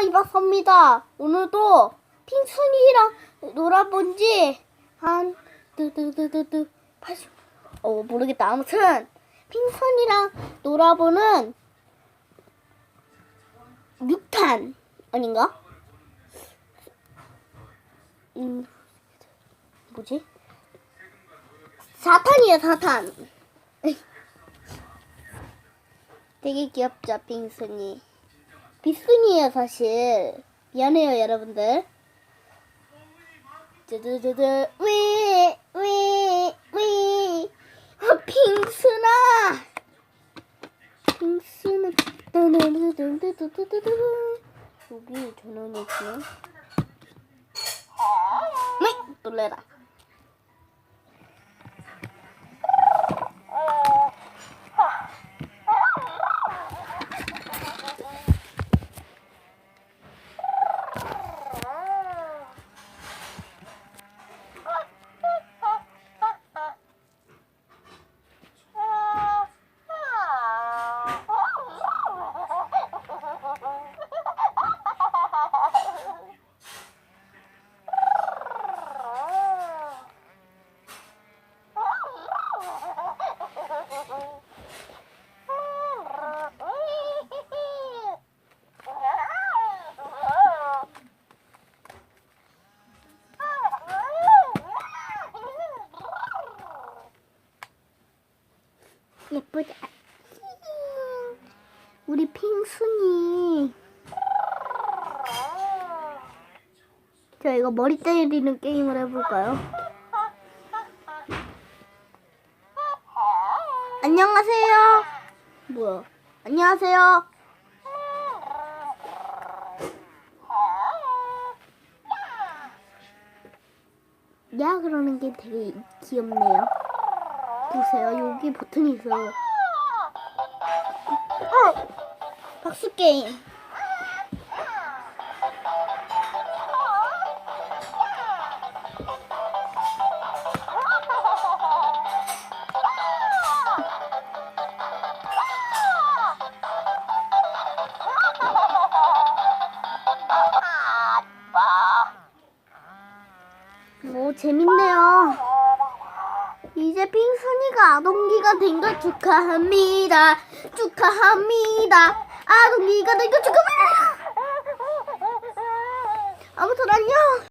이박사입니다 오늘도 핑순이랑 놀아본 지 한 뜨뜨뜨뜨뜨 80... 어 모르겠다 아무튼 핑순이랑 놀아보는 6탄 아닌가? 음 뭐지? 4탄이에요 4탄 되게 귀엽죠 핑순이 빗순이에요 사실. 미안해요 여러분들. 두두두두. 위위위. 아, 어, 빙순아 빙순아 두두두두두두두 여기 전원이 있구나 네, 놀래라. 우리 핑순이. 자, 이거 머리 때리는 게임을 해볼까요? 안녕하세요. 뭐야? 안녕하세요. 야 그러는 게 되게 귀엽네요. 보세요. 여기 버튼이 있어요. 어! 박수 게임. 오, 재밌네요. 이제 핑순이가 아동기가 된 걸 축하합니다. 축하합니다. 아, 그럼 이거, 이거 조금만. 아무튼 안녕.